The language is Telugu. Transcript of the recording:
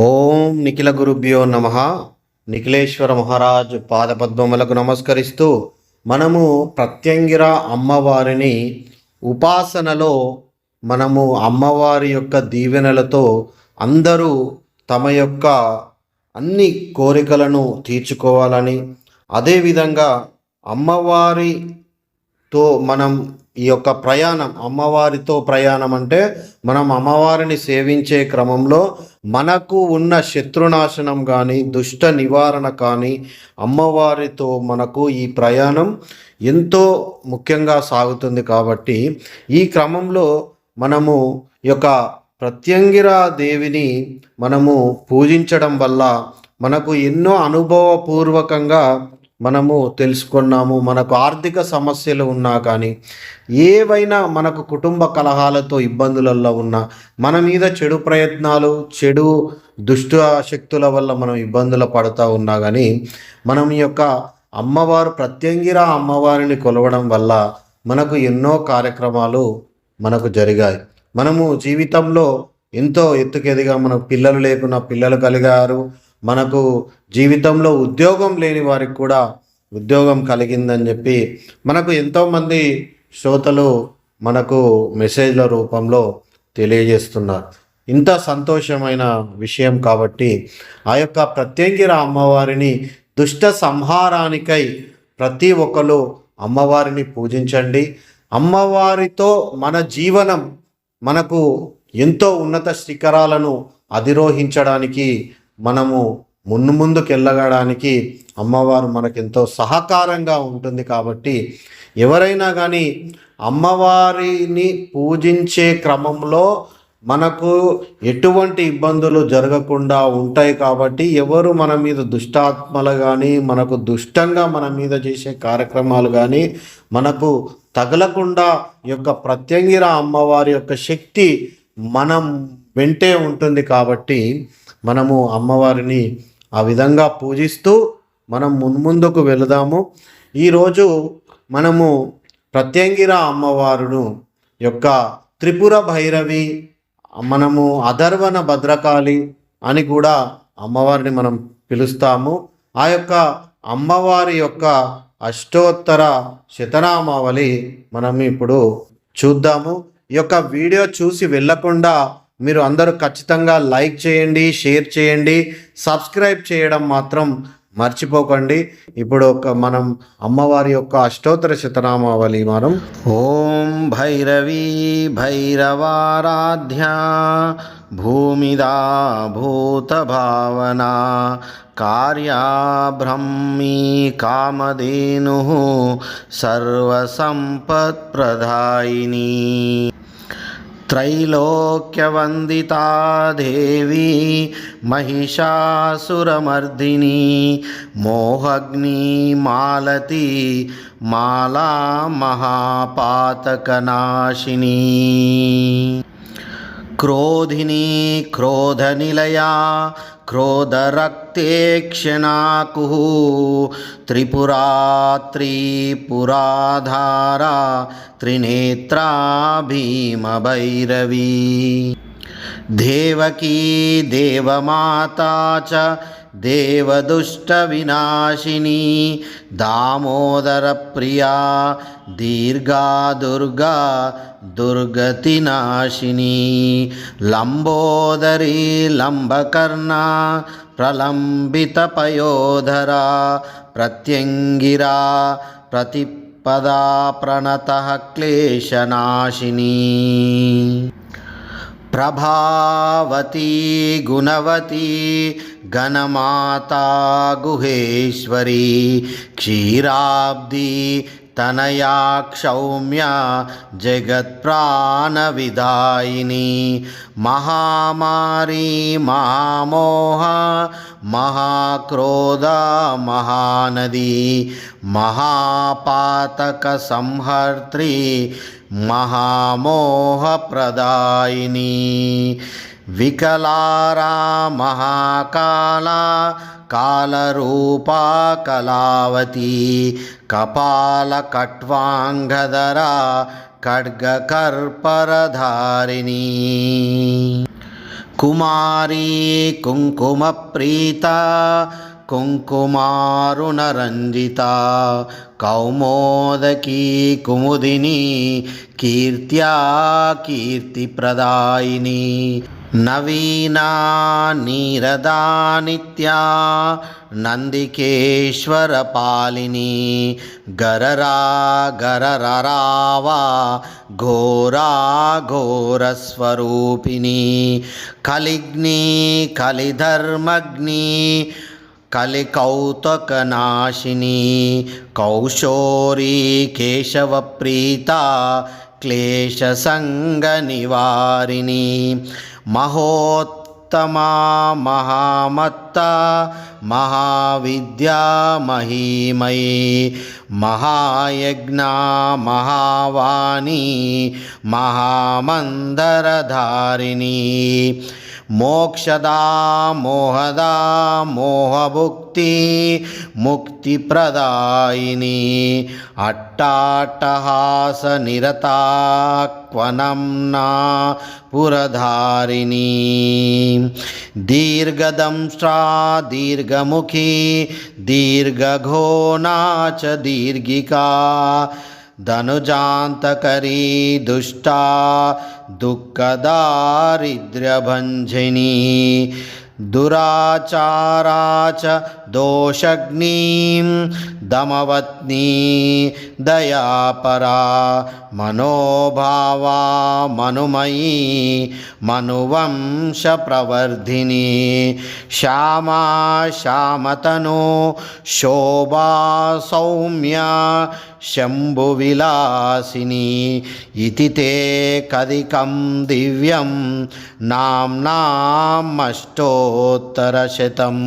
ఓం నిఖిల గురుభ్యో నమ. నిఖిలేశ్వర మహారాజ్ పాదపద్మములకు నమస్కరిస్తూ మనము ప్రత్యంగిర అమ్మవారిని ఉపాసనలో మనము అమ్మవారి యొక్క దీవెనలతో అందరూ తమ యొక్క అన్ని కోరికలను తీర్చుకోవాలని. అదేవిధంగా అమ్మవారితో మనం ఈ యొక్క ప్రయాణం అమ్మవారితో ప్రయాణం అంటే మనం అమ్మవారిని సేవించే క్రమంలో మనకు ఉన్న శత్రునాశనం కానీ దుష్ట నివారణ కానీ అమ్మవారితో మనకు ఈ ప్రయాణం ఎంతో ముఖ్యంగా సాగుతుంది కాబట్టి ఈ క్రమంలో మనము యొక్క ప్రత్యంగిరా దేవిని మనము పూజించడం వల్ల మనకు ఎన్నో అనుభవపూర్వకంగా మనము తెలుసుకున్నాము మనకు ఆర్థిక సమస్యలు ఉన్నా కానీ ఏవైనా మనకు కుటుంబ కలహాలతో ఇబ్బందులలో ఉన్నా మన మీద చెడు ప్రయత్నాలు చెడు దుష్ట శక్తుల వల్ల మనం ఇబ్బందులు పడుతూ ఉన్నా కానీ మనం యొక్క అమ్మవారు ప్రత్యంగిరా అమ్మవారిని కొలవడం వల్ల మనకు ఎన్నో కార్యక్రమాలు మనకు జరిగాయి. మనము జీవితంలో ఎంతో ఎత్తుకెదిగా మనకు పిల్లలు లేకున్నా పిల్లలు కలిగారు మనకు జీవితంలో ఉద్యోగం లేని వారికి కూడా ఉద్యోగం కలిగిందని చెప్పి మనకు ఎంతోమంది శ్రోతలు మనకు మెసేజ్ల రూపంలో తెలియజేస్తున్నారు. ఇంత సంతోషమైన విషయం కాబట్టి ఆ యొక్క ప్రత్యంగిర అమ్మవారిని దుష్ట సంహారానికై ప్రతి ఒక్కరు అమ్మవారిని పూజించండి. అమ్మవారితో మన జీవనం మనకు ఎంతో ఉన్నత శిఖరాలను అధిరోహించడానికి మనము మున్ను ముందుకు వెళ్ళగడానికి అమ్మవారు మనకెంతో సహకారంగా ఉంటుంది కాబట్టి ఎవరైనా కానీ అమ్మవారిని పూజించే క్రమంలో మనకు ఎటువంటి ఇబ్బందులు జరగకుండా ఉంటాయి కాబట్టి ఎవరు మన మీద దుష్టాత్మలు కానీ మనకు దుష్టంగా మన మీద చేసే కార్యక్రమాలు కానీ మనకు తగలకుండా యొక్క ప్రత్యంగిర అమ్మవారి యొక్క శక్తి మనం వెంటే ఉంటుంది కాబట్టి మనము అమ్మవారిని ఆ విధంగా పూజిస్తూ మనం మున్ముందుకు వెళదాము. ఈరోజు మనము ప్రత్యంగిర అమ్మవారును యొక్క త్రిపుర భైరవి మనము అధర్వణ భద్రకాళి అని కూడా అమ్మవారిని మనం పిలుస్తాము. ఆ యొక్క అమ్మవారి యొక్క అష్టోత్తర శతనామావళి మనం ఇప్పుడు చూద్దాము. ఈ యొక్క వీడియో చూసి వెళ్ళకుండా మీరు అందరూ ఖచ్చితంగా లైక్ చేయండి షేర్ చేయండి సబ్స్క్రైబ్ చేయడం మాత్రం మర్చిపోకండి. ఇప్పుడు ఒక మనం అమ్మవారి యొక్క అష్టోత్తర శతనామావళి మనం ఓం భైరవి భైరవారాధ్య భూమిదా భూత భావన కార్యా బ్రహ్మీ కామధేను సర్వసంపత్ప్రదాయిని त्रैलोक्यवन्दिता देवी महिषासुरमर्दिनी मोहग्नि मालती माला महापातकनाशिनी क्रोधिनी क्रोधनिलया क्रोधरक्तेक्षणाकुः। त्रिपुरा त्रिपुराधारा त्रिनेत्रा भीमभैरवी देवकी देवमाता च देवदुष्टविनाशिनी दामोदरप्रिया दीर्घा दुर्गा दुर्गतिनाशिनी लम्बोदरी लम्बकर्णा प्रलम्बितपयोधरा प्रत्यङ्गिरा प्रतिपदा प्रणतः क्लेशनाशिनी प्रभावती गुणवती गणमाता गुहेश्वरी क्षीराब्दी తనయా క్షౌమ్య జగత్ప్రాణవిదాయిని. మహామారీ మహామోహ మహాక్రోధ మహానది. మహాపాతక సంహర్త్రి మహామోహప్రదాయిని వికలారా మహాకాళ कालरूपा कलावती कपालकट्वाङ्गधरा खड्गकर्परधारिणी कुमारी कुङ्कुमप्रीता कुङ्कुमारुणरञ्जिता कौमोदकी कुमुदिनी कीर्त्या कीर्तिप्रदायिनी నవీనా నీరదా నిత్యా నందికేశ్వరపాలిని గరరా గరరరావా ఘోరా ఘోరస్వరూపిణి కలిగ్ని కలిధర్మగ్ని కలికౌతకనాశిని కౌశోరీ కేశవప్రీత క్లేశసంగనివారిణి మహోత్తమా మహామత్త మహావిద్యా మహీమయీ మహాయజ్ఞా మహావాణి మహామందరధారిణీ मोक्षदा मोहदा मोहभुक्ति मुक्तिप्रदायिनी अट्टाट्टहासनिरता क्वनम्ना पुरधारिणी। दीर्घदंष्ट्रा दीर्घमुखी दीर्घघोना च दीर्घिका ధనుజాంతకరీ దుష్టా దుఃఖదారిద్ర్యభంజిని దురాచారా చ దోషగ్నీం దమవత్నీ దయాపరా మనోభావా మనుమయీ మనువంశప్రవర్ధిని శ్యామా శ్యామతను శోభా సౌమ్య శంభువిలాసిని ఇతి తే కదికం దివ్యం నామ్నామష్టోత్తరశతం